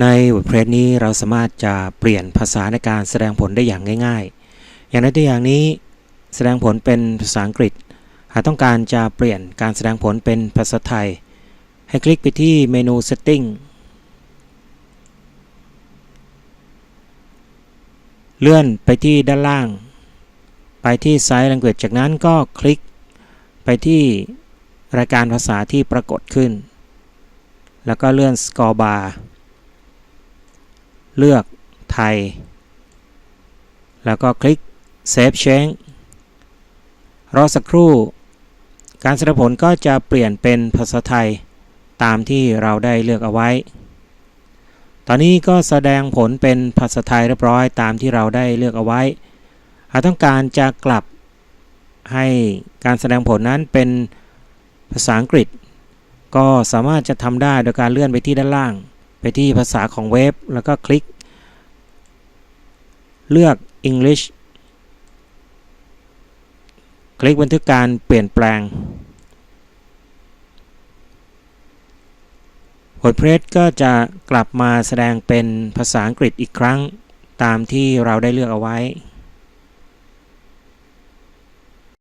ใน WordPress นี้เราสามารถจะเปลี่ยนภาษาในการแสดงผลได้อย่างง่าย ๆ อย่างในตัวอย่างนี้แสดงผลเป็นภาษาอังกฤษ หากต้องการจะเปลี่ยนการแสดงผลเป็นภาษาไทย ให้คลิกไปที่เมนู Setting เลื่อนไปที่ด้านล่าง ไปที่ Sign Language จากนั้นก็คลิกไปที่รายการภาษาที่ปรากฏขึ้น แล้วก็เลื่อน Score Bar เลือกไทย แล้วก็คลิก Save Change รอสักครู่ การแสดงผลก็จะเปลี่ยนเป็นภาษาไทยตามที่เราได้เลือกเอาไว้ ตอนนี้ก็แสดงผลเป็นภาษาไทยเรียบร้อยตามที่เราได้เลือกเอาไว้ หากต้องการจะกลับให้การแสดงผลนั้นเป็นภาษาอังกฤษ ก็สามารถจะทำได้โดยการเลื่อนไปที่ด้านล่าง ไปที่ภาษาของเว็บ แล้วก็คลิก เลือก English คลิกบันทึกการเปลี่ยนแปลง WordPress ก็จะกลับมาแสดงเป็นภาษาอังกฤษอีกครั้งตามที่เราได้เลือกเอาไว้